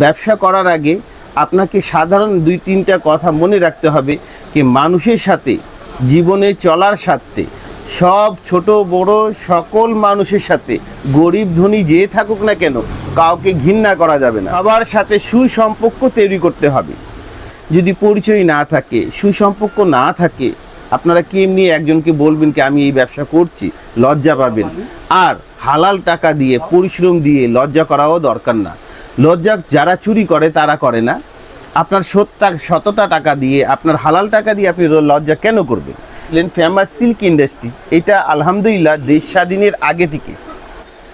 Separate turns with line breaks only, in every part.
ব্যবসা করার আগে আপনাকে সাধারণ দুই তিনটা কথা মনে রাখতে হবে কি মানুষের সাথে, জীবনে চলার সাথে, সব ছোট বড় সকল মানুষের সাথে, গরিব ধনী যে থাকুক না কেন, কাউকে ঘৃণা করা যাবে না। সবার সাথে সুসম্পর্ক তৈরি করতে হবে। যদি পরিচয় না থাকে, সুসম্পর্ক না থাকে, আপনারা কি এমনি একজনকে বলবেন কি আমি এই ব্যবসা করছি, লজ্জা পাবেন? আর হালাল টাকা দিয়ে, পরিশ্রম দিয়ে লজ্জা করাও দরকার না। লজ্জা যারা চুরি করে, তারা করে না। আপনার সত্তা শতটা টাকা দিয়ে, আপনার হালাল টাকা দিয়ে আপনি লজ্জা কেন করবেন? লেন ফেমাস সিল্ক ইন্ডাস্ট্রি এটা আলহামদুলিল্লাহ দেশ স্বাধীনের আগে থেকে।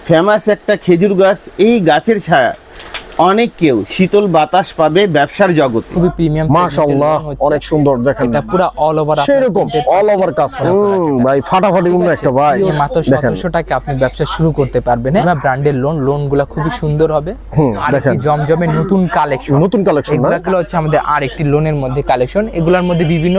ফেমাস একটা খেজুর গাছ, এই গাছের ছায়া অনেক কেউ শীতল বাতাস পাবে ব্যবসার জগতে।
খুবই প্রিমিয়াম
মাশাআল্লাহ অনেক সুন্দর দেখেন
এটা পুরো অল ওভার
সেরকম অল ওভার কাজ হুম, ভাই ফাটাফাটি অন্য একটা ভাই।
মাত্র
দেখেন।
সতেরোশো টাকা আপনি ব্যবসা শুরু করতে পারবেন। আমরা ব্র্যান্ডের লোন লোনগুলা খুবই সুন্দর হবে। আর কি জমজমের নতুন কালেকশন
নতুন কালেকশন
এগুলো হচ্ছে আমাদের আর একটি লোনের মধ্যে কালেকশন এগুলোর মধ্যে বিভিন্ন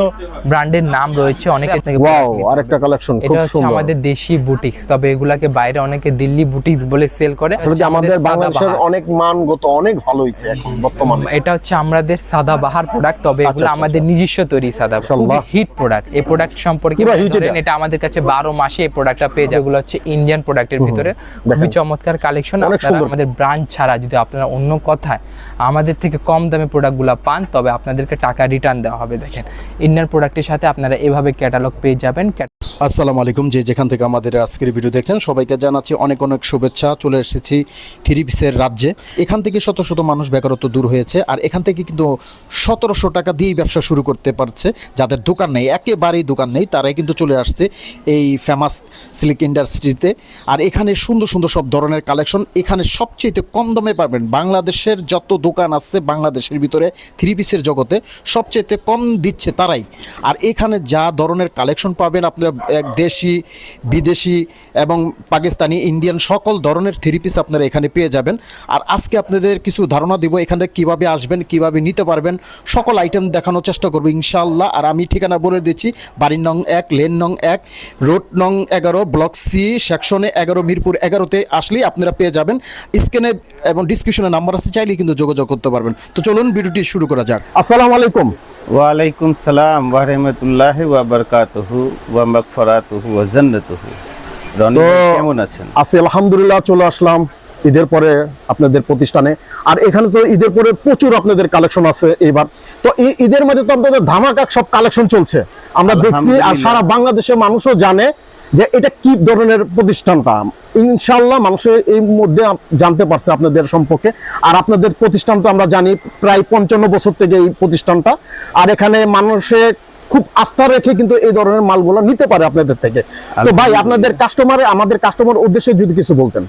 ব্র্যান্ডের নাম রয়েছে অনেকে থেকে
ওয়াও আরেকটা কালেকশন খুব সুন্দর
এটা হচ্ছে আমাদের দেশি বুটিক্স তবে এগুলাকে বাইরে অনেকে দিল্লি বুটিক্স বলে সেল করে।
আসলে আমাদের বাংলাদেশের অনেক মানগত অনেক ভালো হয়েছে এখন বর্তমানে।
এটা হচ্ছে আমাদের সাদা বাহার প্রোডাক্ট তবে এগুলো
আচ্ছা,
আমাদের নিজস্ব তৈরি সাদা হিট প্রোডাক্ট এই প্রোডাক্ট সম্পর্কে
এটা।
আমাদের কাছে বারো মাসে এই প্রোডাক্টটা পেয়ে যায় এগুলো হচ্ছে ইন্ডিয়ান প্রোডাক্টের ভিতরে। খুবই চমৎকার কালেকশন আপনারা আমাদের ব্রাঞ্চ ছাড়া যদি আপনারা অন্য কথায় আমাদের থেকে কম দামে প্রোডাক্টগুলো পান তবে আপনাদেরকে টাকা রিটার্ন দেওয়া হবে দেখেন। ইন্ডিয়ান প্রোডাক্টের সাথে আপনারা এভাবে ক্যাটালগ পেয়ে যাবেন।
আসসালামু আলাইকুম। যে যেখান থেকে আমাদের আজকের ভিডিও দেখছেন, সবাইকে জানাচ্ছি অনেক অনেক শুভেচ্ছা। চলে এসেছি থ্রি পিসের রাজ্যে। এখান থেকে শত শত মানুষ বেকারত্ব দূর হয়েছে আর এখান থেকে কিন্তু সতেরোশো টাকা দিয়েই ব্যবসা শুরু করতে পারছে যাদের দোকান নেই, একেবারেই দোকান নেই, তারাই কিন্তু চলে আসছে এই ফেমাস সিল্ক ইন্ডাস্ট্রিতে আর এখানে সুন্দর সুন্দর সব ধরনের কালেকশন এখানে সবচেয়ে কম দামে পাবেন বাংলাদেশের যত দোকান আছে বাংলাদেশের ভিতরে থ্রি পিসের জগতে সবচেয়ে কম দিচ্ছে তারাই। আর এখানে যা ধরনের কালেকশন পাবেন আপনারা এক দেশি, বিদেশি এবং পাকিস্তানি, ইন্ডিয়ান সকল ধরনের থ্রি পিস আপনারা এখানে পেয়ে যাবেন। আর আজকে আপনাদের কিছু ধারণা দিব এখানে কীভাবে আসবেন, কীভাবে নিতে পারবেন। সকল আইটেম দেখানোর চেষ্টা করব ইনশাআল্লাহ। আর আমি ঠিকানা বলে দিচ্ছি, বাড়ির নং এক, লেন নং এক, রোড নং এগারো, ব্লক সি সেকশনে এগারো, মিরপুর এগারোতে আসলেই আপনারা পেয়ে যাবেন। স্ক্যানে এবং ডিসক্রিপশনে নাম্বার আছে, চাইলেই কিন্তু যোগাযোগ করতে পারবেন। তো চলুন, ভিডিওটি শুরু করা যাক।
আসসালামু আলাইকুম।
ওয়ালাইকুম সালাম ওয়ারহমতুল্লাহ ওয়া বারাকাতুহু ওয়া মাগফিরাতুহু ওয়া জান্নাতুহু। রনি কেমন আছেন?
আছি আলহামদুলিল্লাহ চলে আসলাম। ঈদের পরে আপনাদের প্রতিষ্ঠানে। আর এখানে তো ঈদের পরে প্রচুর আপনাদের কালেকশন আছে এবার তো এই ঈদের মধ্যে তো আপনাদের ধামাকা সব কালেকশন চলছে। আমরা দেখছি আর সারা বাংলাদেশের মানুষও জানে যে এটা কি ধরনের প্রতিষ্ঠানটা। ইনশাল্লাহ মানুষের এই মধ্যে জানতে পারছে আপনাদের সম্পর্কে। আর আপনাদের প্রতিষ্ঠান তো আমরা জানি প্রায় পঞ্চান্ন বছর থেকে এই প্রতিষ্ঠানটা। আর এখানে মানুষে খুব আস্থা রেখে কিন্তু এই ধরনের মালগুলো নিতে পারে আপনাদের থেকে। তো ভাই আপনাদের কাস্টমার আমাদের কাস্টমার উদ্দেশ্যে যদি কিছু বলতেন।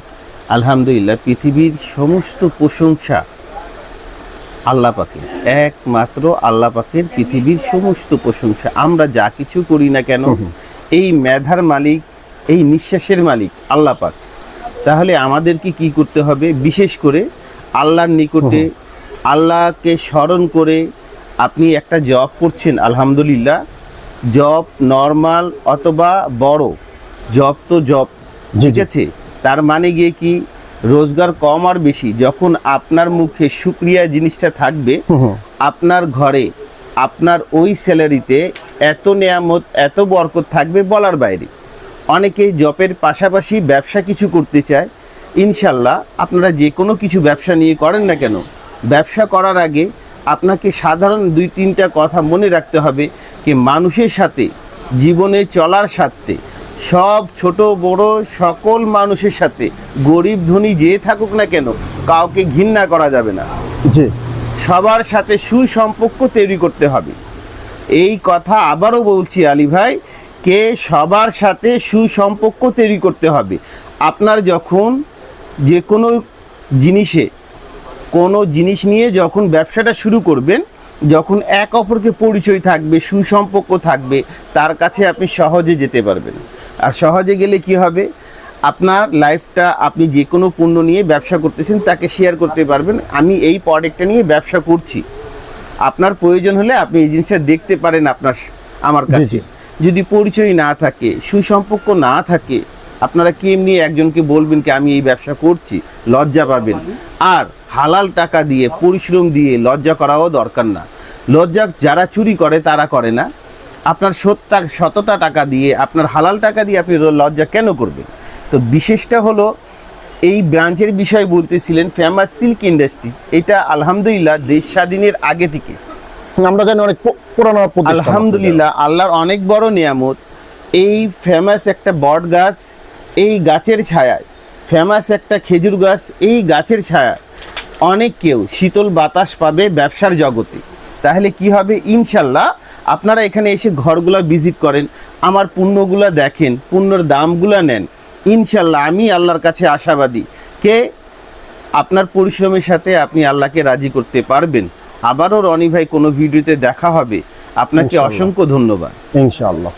আলহামদুলিল্লাহ পৃথিবীর সমস্ত প্রশংসা আল্লাহ পাকের। একমাত্র আল্লাহ পাকের পৃথিবীর সমস্ত প্রশংসা। আমরা যা কিছু করি না কেন এই মেধার মালিক এই নিঃশ্বাসের মালিক আল্লাহ পাক। তাহলে আমাদেরকে কি করতে হবে? বিশেষ করে আল্লাহর নিকটে আল্লাহকে স্মরণ করে আপনি একটা জব করছেন আলহামদুলিল্লাহ। জব নর্মাল অথবা বড়। জব তো জব ঠিক আছে? তার মানে গিয়ে কি রোজগার কম আর বেশি যখন আপনার মুখে সুক্রিয়া জিনিসটা থাকবে আপনার ঘরে আপনার ওই স্যালারিতে এত নেয়ামত এত বরকত থাকবে বলার বাইরে। অনেকেই জবের পাশাপাশি ব্যবসা কিছু করতে চায়। ইনশাল্লাহ আপনারা যে কোনো কিছু ব্যবসা নিয়ে করেন না কেন ব্যবসা করার আগে আপনাকে সাধারণ দুই তিনটা কথা মনে রাখতে হবে কি মানুষের সাথে জীবনে চলার সাথে সব ছোট বড় সকল মানুষের সাথে গরিব ধনী যে থাকুক না কেন কাউকে ঘৃণা করা যাবে না।
জি।
সবার সাথে সুসম্পর্ক তৈরি করতে হবে। এই কথা আবারও বলছি আলী ভাই কে সবার সাথে সুসম্পর্ক তৈরি করতে হবে। আপনার যখন যে কোনো জিনিসে কোনো জিনিস নিয়ে যখন ব্যবসাটা শুরু করবেন যখন এক অপরকে পরিচয় থাকবে সুসম্পর্ক থাকবে তার কাছে আপনি সহজে যেতে পারবেন। আর সহজে গেলে কি হবে? আপনার লাইফটা আপনি যে কোনো পণ্য নিয়ে ব্যবসা করতেছেন তাকে শেয়ার করতে পারবেন। আমি এই প্রোডাক্টটা নিয়ে ব্যবসা করছি। আপনার প্রয়োজন হলে আপনি এই জিনিসটা দেখতে পারেন আপনার আমার কাছে। যদি পরিচয় না থাকে সুসম্পর্ক না থাকে আপনারা কি এমনি একজনকে বলবেন কি আমি এই ব্যবসা করছি লজ্জা পাবেন? আর হালাল টাকা দিয়ে পরিশ্রম দিয়ে লজ্জা করাও দরকার না। লজ্জা যারা চুরি করে তারা করে না। আপনার সত্তা শতটা টাকা দিয়ে আপনার হালাল টাকা দিয়ে আপনি লজ্জা কেন করবেন? তো বিশেষটা হলো এই ব্রাঞ্চের বিষয় বলতেছিলেন ফেমাস সিল্ক ইন্ডাস্ট্রি এটা আলহামদুলিল্লাহ দেশ স্বাধীনের আগে থেকে।
আমরা জানি অনেক পুরানো
আলহামদুলিল্লাহ আল্লাহর অনেক বড় নিয়ামত। এই ফেমাস একটা বট গাছ এই গাছের ছায়ায় ফেমাস একটা খেজুর গাছ এই গাছের ছায়ায় অনেক কেউ শীতল বাতাস পাবে ব্যবসার জগতে। তাহলে কি হবে? ইনশাল্লাহ আপনারা এখানে এসে ঘরগুলো ভিজিট করেন আমার পণ্যগুলো দেখেন পণ্যর দামগুলো নেন। ইনশাল্লাহ আমি আল্লাহর কাছে আশাবাদী। কে? আপনার পরিশ্রমের সাথে আপনি আল্লাহকে রাজি করতে পারবেন। আবারও রনি ভাই কোনো ভিডিওতে দেখা হবে। আপনাকে। অসংখ্য ধন্যবাদ।
ইনশাআল্লাহ।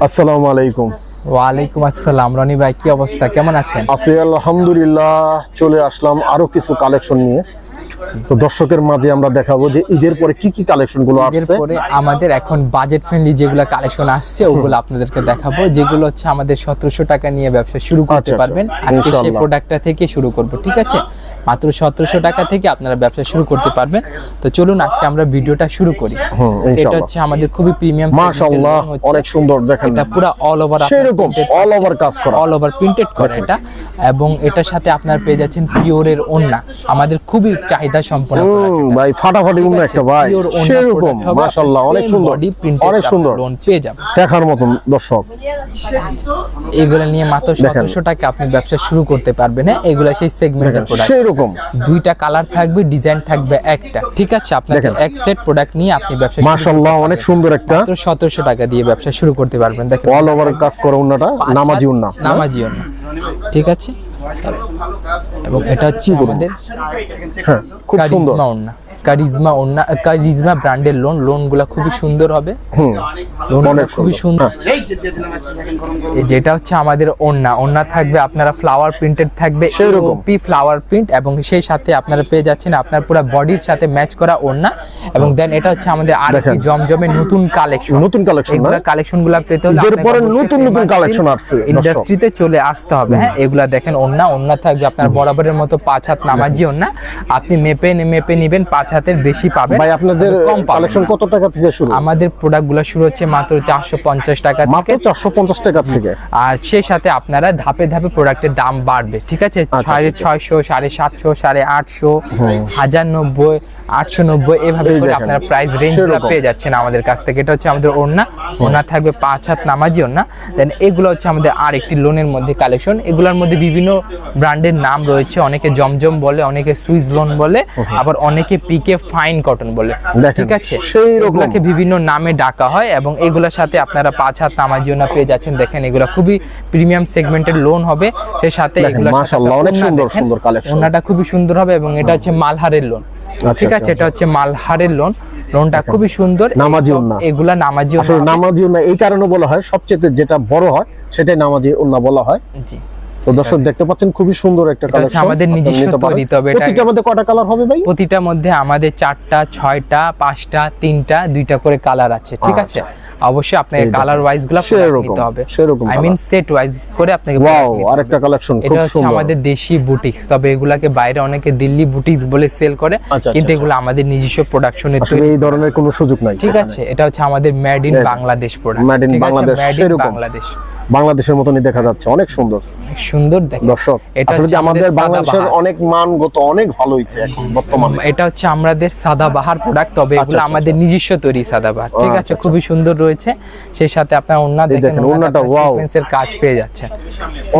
আসসালামু আলাইকুম।
ওয়ালাইকুম আসসালাম। রনি ভাই কি অবস্থা? কেমন আছেন?
আছি আলহামদুলিল্লাহ। চলে আসলাম আরও কিছু কালেকশন নিয়ে। তো দর্শকের মাঝে আমরা দেখাবো যে ঈদের পরে কি কি কালেকশনগুলো আসছে।
আমাদের এখন বাজেট ফ্রেন্ডলি যেগুলো কালেকশন আসছে ওগুলো আপনাদেরকে দেখাবো যেগুলো হচ্ছে আমাদের সতেরোশো টাকা নিয়ে ব্যবসা শুরু করতে
আচ্ছা, আচ্ছা।
পারবেন। আজকে সেই প্রোডাক্টটা থেকে শুরু করব ঠিক আছে? মাত্র সতেরোশো টাকা থেকে আপনারা ব্যবসা শুরু করতে পারবেন। তো চলুন আজকে আমরা ভিডিওটা শুরু করি। এটা হচ্ছে আমাদের খুবই প্রিমিয়াম
মাশাআল্লাহ অনেক সুন্দর দেখেন।
এটা পুরো অল ওভার
সেরকম অল ওভার কাজ করা।
অল ওভার প্রিন্টেড করা এটা। এবং এটার সাথে আপনার পেয়ে যাচ্ছেন পিওরের ওন্না আমাদের খুবই চাহিদা সম্পন্ন।
ভাই ফাটাফাটি
আছে?
একটা ভাই। সেরকম মাশাআল্লাহ অনেক সুন্দর।
body printed
অনেক সুন্দর।
loan পেয়ে যাবেন।
দেখার মতন দর্শক।
এগুলো নিয়ে মাত্র সতেরোশো টাকা আপনি ব্যবসা শুরু করতে পারবেন হ্যাঁ? এগুলো সেই সেগমেন্টের প্রোডাক্ট
সেরকম
দুইটা কালার থাকবে ডিজাইন থাকবে একটা। ঠিক আছে আপনাকে এক সেট প্রোডাক্ট নিয়ে আপনি ব্যবসা
মাশাআল্লাহ অনেক সুন্দর একটা
মাত্র সতেরোশো টাকা দিয়ে ব্যবসা শুরু করতে পারবেন। দেখেন।
অল ওভার কাজ করে উন্নাটা নামাজি উন্না।
নামাজি ওন্না ঠিক আছে? এবং এটা হচ্ছে আমাদের
হ্যাঁ খুব সুন্দর।
ওন্না কারিজমা ওন্না কারিজমা ব্র্যান্ডের লোন লোনগুলো খুবই সুন্দর হবে।
হুম।
লোনগুলো
অনেক
খুবই
সুন্দর।
যেটা হচ্ছে আমাদের ওন্না ওন্না থাকবে আপনারা ফ্লাওয়ার প্রিন্টেড থাকবে
সেরকম।
পি ফ্লাওয়ার প্রিন্ট এবং সেই সাথে আপনারা পেয়ে যাচ্ছেন আপনার পুরো বডির সাথে ম্যাচ করা ওন্না এবং দেন এটা হচ্ছে আমাদের আর
দেখেন।
জমজমে নতুন কালেকশন
নতুন collection,
এগুলা
না?
কালেকশনগুলা পেতে হলে
ঈদের
আপনাকে
পরে নতুন নতুন
silk
আসছে,
ইন্ডাস্ট্রিতে চলে আসতে হবে হ্যাঁ। এগুলা দেখেন ওন্না ওন্না থাকবে আপনার বরাবরের মতো পাঁচ হাত নামাজি ওন্না আপনি মেপে মেপে নিবেন পাঁচ হাতের বেশি পাবেন।
ভাই আপনাদের কালেকশন কত টাকা থেকে শুরু?
আমাদের প্রোডাক্টগুলো শুরু হচ্ছে মাত্র চারশো পঞ্চাশ টাকা থেকে।
চারশো পঞ্চাশ টাকা থেকে।
আর সেই সাথে আপনারা ধাপে ধাপে প্রোডাক্টের দাম বাড়বে ঠিক আছে? সাড়ে
আচ্ছা,
ছয়শো সাড়ে সাতশো সাড়ে আটশো হাজার নব্বই আটশো নব্বই এভাবে করে আপনারা প্রাইস রেঞ্জ পেয়ে যাচ্ছেন আমাদের কাছ থেকে। এটা হচ্ছে আমাদের ওড়না। ওড়না থাকবে পাঁচ হাত নামাজি ওড়না। দেন এগুলো হচ্ছে আমাদের আর একটি লোনের মধ্যে কালেকশন এগুলোর মধ্যে বিভিন্ন ব্র্যান্ডের নাম রয়েছে। অনেকে জমজম বলে অনেকে সুইস লোন বলে। আবার অনেকে পিকে ফাইন কটন বলে। ঠিক আছে?
সেই রকম।
এগুলাকে বিভিন্ন নামে ডাকা হয় এবং এগুলোর সাথে আপনারা পাঁচ হাত নামার জন্য পেয়ে যাচ্ছেন। দেখেন এগুলো খুবই প্রিমিয়াম সেগমেন্টের লোন হবে। সেই সাথে
অনেক সুন্দর সুন্দর।
ওড়নাটা খুবই সুন্দর হবে এবং এটা হচ্ছে মালহারের লোন
আচ্ছা,
ঠিক
আচ্ছা,
আছে? এটা হচ্ছে মালহারের লোন লোনটা খুবই সুন্দর।
নামাজি ওড়না।
এগুলা নামাজি
আসলে নামাজি উন্না এই কারণে বলা হয় সবচেয়ে যেটা বড় হয় সেটাই নামাজি উন্না বলা হয়।
জি।
তো দর্শক দেখতে পাচ্ছেন খুবই সুন্দর একটা
এটা
কালেকশন
আমাদের নিজস্ব তৈরি, তবে এটা-
প্রত্যেকটার মধ্যে কয়টা কালার হবে ভাই?
প্রতিটার মধ্যে আমাদের চারটা ছয়টা পাঁচটা তিনটা দুইটা করে কালার আছে ঠিক আছে? অবশ্যই আপনাকে কালার ওয়াইজগুলা
আচ্ছা।
নিতে হবে।
সেরকম
আই মিন সেট ওয়াইজ করে আপনাকে
ওয়াও আরেকটা কালেকশন খুব
এটা হচ্ছে আমাদের দেশি বুটিক্স তবে এগুলাকে বাইরে অনেকে দিল্লি বুটিক্স বলে সেল করে
আচ্ছা,
কিন্তু
আচ্ছা।
এগুলো আমাদের নিজস্ব প্রোডাকশনের
আসলে
তৈরি।
এই ধরনের কোনো সুযোগ নাই।
ঠিক আছে এটা হচ্ছে আমাদের made in Bangladesh product
Made in Bangladesh, সেরকম।
বাংলাদেশ
বাংলাদেশের মতনই দেখা যাচ্ছে অনেক সুন্দর।
সুন্দর দেখেন
দর্শক
এটা
আসলে আমাদের বাংলাদেশের। অনেক মানগত অনেক ভালো হয়েছে বর্তমানে
এটা হচ্ছে আমাদের সাদাবাহার প্রোডাক্ট তবে
আচ্ছা,
এগুলো
আচ্ছা,
আমাদের নিজস্ব তৈরি সাদাবাহার ঠিক
আচ্ছা,
আছে
আচ্ছা।
খুবই সুন্দর রয়েছে সেই সাথে আপনার ওন্না দেখেন
wow।
সিকোয়েন্সের কাজ পেয়ে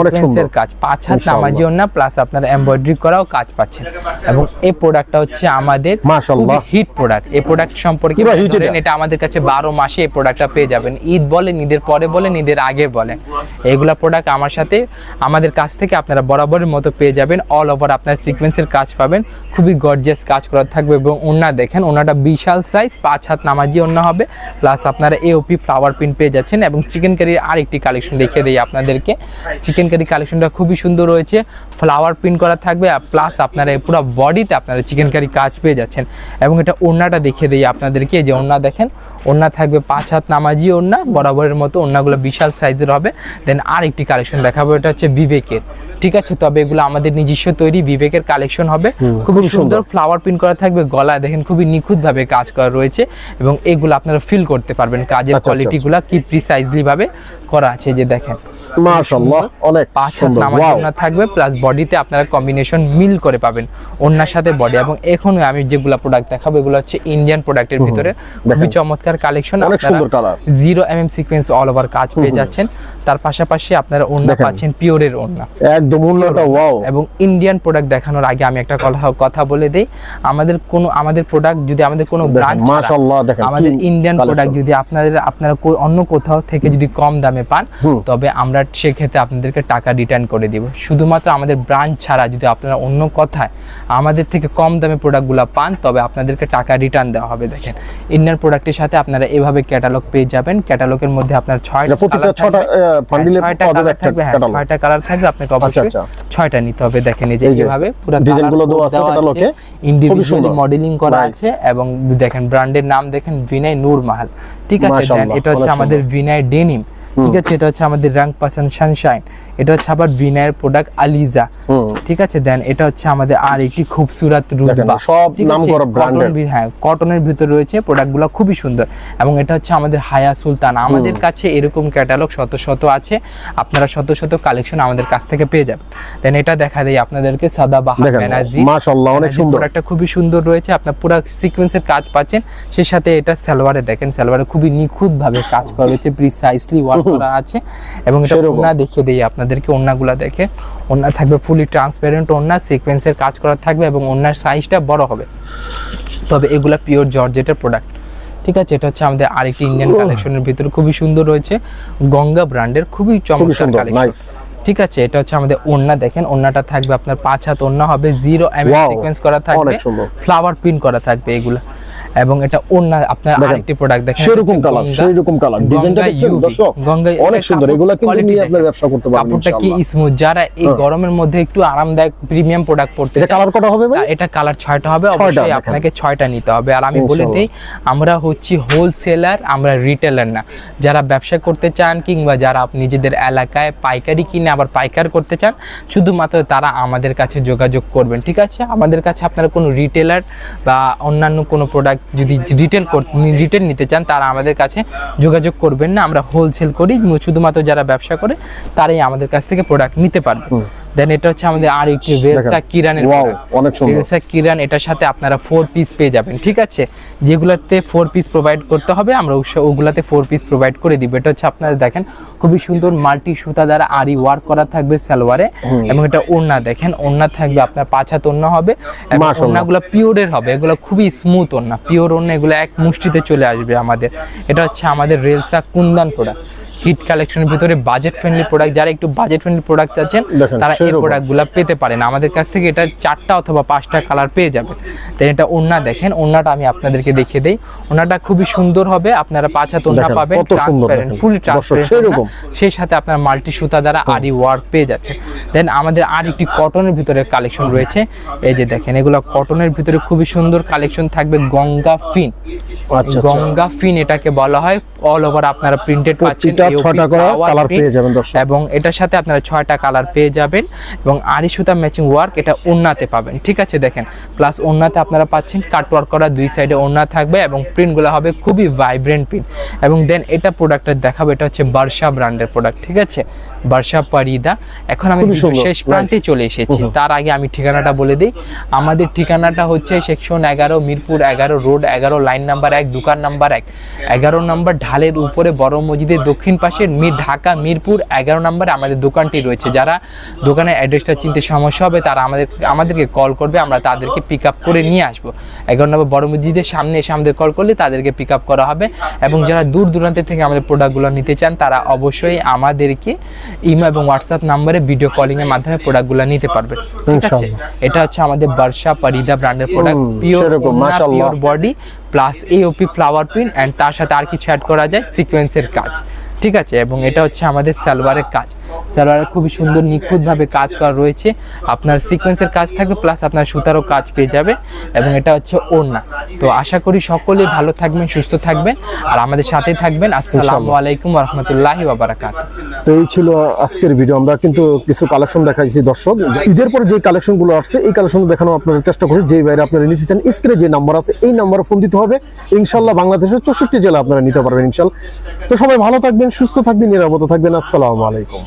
অনেক সুন্দর।
কাজ পাঁচ হাত নামাজি ওন্না প্লাস আপনার এমব্রয়ডারি করাও কাজ পাচ্ছেন এবং এই প্রোডাক্টটা হচ্ছে আমাদের
মাশাআল্লাহ।
হিট প্রোডাক্ট এই প্রোডাক্ট সম্পর্কে
এটা?
আমাদের কাছে বারো মাসে এই প্রোডাক্টটা পেয়ে যাবেন ঈদ বলেন ঈদের পরে বলেন ঈদের আগে বলেন এইগুলা প্রোডাক্ট আমার সাথে আমার আমাদের কাছ থেকে আপনারা বরাবরের মতো পেয়ে যাবেন অল ওভার আপনার সিকোয়েন্সের কাজ পাবেন। খুবই গর্জিয়াস কাজ করা থাকবে এবং ওনা দেখেন ওনাটা বিশাল সাইজ পাঁচ হাত নামাজি ওনা হবে। প্লাস আপনারা এওপি ফ্লাওয়ার প্রিন্ট পেয়ে যাচ্ছেন এবং চিকেন কারির আরেকটি কালেকশন দেখিয়ে দিই আপনাদেরকে। চিকেন কারি কালেকশনটা খুবই সুন্দর রয়েছে ফ্লাওয়ার প্রিন্ট করা থাকবে আর প্লাস আপনারা পুরো বডিতে আপনারা চিকেন কারি কাজ পেয়ে যাচ্ছেন। এবং এটা ওড়নাটা দেখিয়ে দিই আপনাদেরকে যে ওড়না দেখেন, ওড়না থাকবে পাঁচ হাত নামাজি ওড়না, বরাবরের মতো ওড়নাগুলো বিশাল সাইজের হবে। দেন আরেকটি কালেকশন দেখাবো, এটা হচ্ছে বিবেকের। ঠিক আছে? তবে এগুলো আমাদের নিজস্ব তৈরি বিবেকের কালেকশন হবে। খুব সুন্দর। ফ্লাওয়ার প্রিন্ট করা থাকবে গলায় দেখেন খুবই নিখুঁতভাবে কাজ করা রয়েছে এবং এগুলো আপনারা ফিল করতে পারবেন। কাজের
কোয়ালিটি
কোয়ালিটিগুলো কি প্রিসাইজলি ভাবে করা আছে যে দেখেন।
মাশাআল্লাহ অনেক
পাঁচ হাত
সুন্দর
নামাজ ওড়না থাকবে প্লাস বডিতে আপনারা কম্বিনেশন মিল করে পাবেন ওড়নার সাথে বডি এবং এখন আমি যেগুলো প্রোডাক্ট দেখাবো এগুলো হচ্ছে ইন্ডিয়ান প্রোডাক্টের ভিতরে। খুবই চমৎকার কালেকশন
অনেক সুন্দর colour।
Zero M M sequence all over কাজ পেয়ে যাচ্ছেন। তার পাশাপাশি আপনারা ওড়না পাচ্ছেন পিওরের ওড়না।
একদম ওয়াও।
এবং ইন্ডিয়ান প্রোডাক্ট দেখানোর আগে আমি একটা কথা- কথা বলে দেই। আমাদের কোনো আমাদের প্রোডাক্ট যদি আমাদের কোনো ব্রাঞ্চ
মাশাআল্লাহ, দেখেন,
আমাদের ইন্ডিয়ান প্রোডাক্ট যদি আপনাদের আপনারা অন্য কোথাও থেকে যদি কম দামে পান তবে আমরা সেক্ষেত্রে আপনাদেরকে টাকা রিটার্ন করে দিব। শুধুমাত্র আমাদের ব্রাঞ্চ ছাড়া যদি আপনারা অন্য কথায় আমাদের থেকে কম দামে প্রোডাক্টগুলো পান তবে আপনাদেরকে টাকা রিটার্ন দেওয়া হবে দেখেন। ইন্ডিয়ান প্রোডাক্টের সাথে আপনারা এভাবে ক্যাটালগ পেয়ে যাবেন। ক্যাটালগের মধ্যে আপনার ছয়টা
বান্ডিলে
হ্যাঁ, কালার থাকবে হ্যাঁ ছয়টা কালার থাকবে আপনাকে অবশ্যই
আচ্ছা।
ছয়টা নিতে হবে দেখেন এই যে
এই
এইভাবে পুরো
ডিজাইনগুলো দেওয়া আছে ক্যাটালগে।
ইন্ডিভিজুয়ালি মডেলিং করা আছে এবং দেখেন ব্র্যান্ডের নাম দেখেন বিনয় নূর মাহাল ঠিক আছে দেন এটা হচ্ছে আমাদের বিনয় ডেনিম ঠিক আছে এটা হচ্ছে আমাদের র্যাঙ্ক পার্সন সানশাইন এটা হচ্ছে আবার বিনয়ের প্রোডাক্ট আলিজা ঠিক আছে দেন এটা হচ্ছে আমাদের আর একটি খুবসুরত রুতবা
সব
ঠিক আছে
নামকরা brand
কটন
এর।
বি- হ্যাঁ কটনের ভিতর রয়েছে প্রোডাক্টগুলো খুবই সুন্দর। এবং এটা হচ্ছে আমাদের হায়া সুলতান। আমাদের কাছে এরকম ক্যাটালগ শত শত আছে আপনারা শত শত কালেকশন আমাদের কাছ থেকে পেয়ে যাবেন। দেন এটা দেখা দেয় আপনাদেরকে সাদা বাহার ব্যানার্জি
মাশাআল্লাহ, অনেক সুন্দর।
প্রোডাক্টটা খুবই সুন্দর রয়েছে। আপনার পুরো সিকোয়েন্সের কাজ পাচ্ছেন। সেই সাথে এটা সালোয়ারে দেখেন সালোয়ারে খুবই নিখুঁত ভাবে কাজ করা রয়েছে প্রিসাইসলি ওয়ার্ক করা আছে এবং এটা। ওন্না দেখিয়ে দিই আপনাদেরকে দেখে। ওন্না থাকবে ফুলি ট্রান্সপারেন্ট ওন্না সিকোয়েন্সের কাজ করা থাকবে এবং ওন্নার সাইজটা বড় হবে। তবে এগুলা পিওর জর্জেটের প্রোডাক্ট ঠিক আছে এটা হচ্ছে আমাদের আরেকটি ইন্ডিয়ান কালেকশনের ভিতরে খুবই সুন্দর রয়েছে। গঙ্গা ব্র্যান্ডের খুবই চমৎকার কালেকশন ঠিক আছে এটা হচ্ছে আমাদের ওন্না দেখেন। ওন্নাটা থাকবে আপনার পাঁচ হাত ওন্না হবে জিরো এম সিকোয়েন্স করা থাকবে। ফ্লাওয়ার প্রিন্ট করা থাকবে এগুলা। এবং এটা ওন্না আপনার আরেকটি প্রোডাক্ট দেখেন
সেরকম কালার সেরকম কালার ডিজাইনটা দেখছেন? দর্শক অনেক সুন্দর। এগুলা কিন্তু নিয়ে আপনার। ব্যবসা করতে পারবেন
কাপড়টা কি স্মুথ যারা এই গরমের মধ্যে একটু আরামদায়ক প্রিমিয়াম প্রোডাক্ট পড়তে
এটা কালার কটা হবে ভাই?
এটা কালার ছয়টা হবে
ছয়টা,
অবশ্যই আপনাকে ছয়টা নিতে হবে। আর আমি বলে। দিই আমরা হচ্ছি হোলসেলার আমরা রিটেলার না। যারা ব্যবসা করতে চান কিংবা যারা আপনি নিজেদের এলাকায় পাইকারি কিনে আবার পাইকার করতে চান শুধুমাত্র তারা আমাদের কাছে যোগাযোগ করবেন ঠিক আছে? আমাদের কাছে আপনারা কোনো রিটেলার বা অন্যান্য কোনো প্রোডাক্ট যদি রিটেল রিটেল নিতে চান, তারা আমাদের কাছে যোগাযোগ করবেন না। আমরা হোলসেল করি, শুধুমাত্র যারা ব্যবসা করে, তারাই আমাদের কাছ থেকে প্রোডাক্ট নিতে পারবে। দেন এটা হচ্ছে আমাদের আর একটি রেলসা কিরানের
অনেক সুন্দর।
রেলসা কিরান এটার সাথে আপনারা ফোর পিস পেয়ে যাবেন ঠিক আছে? যেগুলোতে ফোর পিস প্রোভাইড করতে হবে আমরা ওগুলাতে ফোর পিস প্রোভাইড করে দিব। এটা হচ্ছে আপনারা দেখেন খুবই সুন্দর মাল্টি সুতা দ্বারা আরি ওয়ার্ক করা থাকবে সালোয়ারে। এবং এটা ওড়না দেখেন ওড়না থাকবে আপনার পাঁচ হাত ওড়না হবে। এবং। ওড়নাগুলো পিওরের হবে এগুলো খুবই স্মুথ ওড়না। পিওর ওড়না এগুলো এক মুষ্টিতে চলে আসবে আমাদের। এটা হচ্ছে আমাদের রেলসা কুন্দান প্রোডাক্ট হিট কালেকশনের ভিতরে বাজেট ফ্রেন্ডলি প্রোডাক্ট যারা একটু বাজেট ফ্রেন্ডলি প্রোডাক্ট চাচ্ছেন তারা এই। প্রোডাক্টগুলো পেতে পারেন। আমাদের কাছ থেকে এটা চারটা অথবা পাঁচটা কালার পেয়ে যাবেন। তাই এটা ওড়না দেখেন ওড়নাটা আমি আপনাদেরকে দেখিয়ে দেই। ওড়নাটা খুবই সুন্দর হবে আপনারা পাঁচ হাত ওড়না
দেখেন,
পাবেন ট্রান্সপারেন্ট। ফুলি ট্রান্সপারেন্ট। সেই সাথে আপনার মাল্টি সুতা দ্বারা আরি ওয়ার্ক পেয়ে যাচ্ছে দেন আমাদের আর একটি কটনের ভিতরে কালেকশন রয়েছে। এই যে দেখেন এগুলো কটনের ভিতরে খুবই সুন্দর কালেকশন থাকবে গঙ্গা ফিন।
আচ্ছা, আচ্ছা।
গঙ্গা ফিন এটাকে বলা হয়। অল ওভার আপনারা প্রিন্টেড পাচ্ছেন।
ছয়টা করে কালার পেয়ে যাবেন দর্শক।
এবং এটার সাথে আপনারা ছয়টা কালার পেয়ে যাবেন এবং আড়ি সুতা ম্যাচিং ওয়ার্ক এটা ওন্নাতে পাবেন। ঠিক আছে দেখেন প্লাস ওন্নাতে আপনারা পাচ্ছেন কাট ওয়ার্ক করা দুই সাইডে ওন্না থাকবে এবং প্রিন্টগুলো হবে খুবই ভাইব্রেন্ট প্রিন্ট এবং দেন এটা প্রোডাক্টের দেখাবো এটা হচ্ছে বার্ষা ব্র্যান্ডের প্রোডাক্ট ঠিক আছে? বার্ষা পারিদা। এখন আমি শেষ প্রান্তে চলে এসেছি। তার আগে আমি ঠিকানাটা বলে দিই। আমাদের ঠিকানাটা হচ্ছে সেকশন এগারো মিরপুর এগারো রোড এগারো লাইন নাম্বার এক দোকান নাম্বার এক। এগারো নাম্বার ঢালের উপরে বড় মসজিদের দক্ষিণ পাশে মির ঢাকা মিরপুর এগারো নম্বরে আমাদের দোকানটি রয়েছে। যারা দোকানের অ্যাড্রেসটা চিনতে সমস্যা হবে তারা আমাদের আমাদেরকে কল করবে আমরা তাদেরকে পিক আপ করে নিয়ে আসব। এগারো নম্বর বড় মসজিদের সামনে এসে আমাদের কল করলে তাদেরকে পিক আপ করা হবে এবং যারা দূর দূরান্ত থেকে আমাদের প্রোডাক্টগুলো নিতে চান তারা অবশ্যই আমাদেরকে ইমো এবং হোয়াটসঅ্যাপ নাম্বারে ভিডিও কলিং এর মাধ্যমে প্রোডাক্টগুলো নিতে পারবে। ঠিক আছে? এটা হচ্ছে আমাদের বর্ষা পরিদা ব্র্যান্ডের product pure. Pure body plus AOP flower print and তার সাথে আর কিছু অ্যাড করা যায় সিকোয়েন্সের কাজ। ঠিক আছে? এবং এটা হচ্ছে আমাদের সালোয়ারের কাজ। সালোয়ারে খুবই সুন্দর নিখুঁতভাবে কাজ করা রয়েছে। আপনার সিকোয়েন্সের কাজ থাকবে প্লাস আপনার সুতারও কাজ পেয়ে যাবে এবং এটা হচ্ছে ওড়না। তো আশা করি সকলে ভালো থাকবেন সুস্থ থাকবেন আর আমাদের সাথে থাকবেন। আসসালামু আলাইকুম রহমতুল্লাহি ওবরাকাত
তো এই ছিল আজকের ভিডিও আমরা কিন্তু কিছু কালেকশন দেখাইছি দর্শক। ঈদের পরে যে কালেকশনগুলো আসছে এই কালেকশন দেখানো আপনারা চেষ্টা করি। যে বাইরে আপনারা নিতে চান স্ক্রিনে যে নাম্বার আছে এই নাম্বারে ফোন দিতে হবে। ইনশাল্লাহ বাংলাদেশের চৌষট্টি জেলা আপনারা নিতে পারবেন ইনশাল্লাহ তো সবাই ভালো থাকবেন সুস্থ থাকবেন নিরাপদ থাকবেন। আসসালামু আলাইকুম।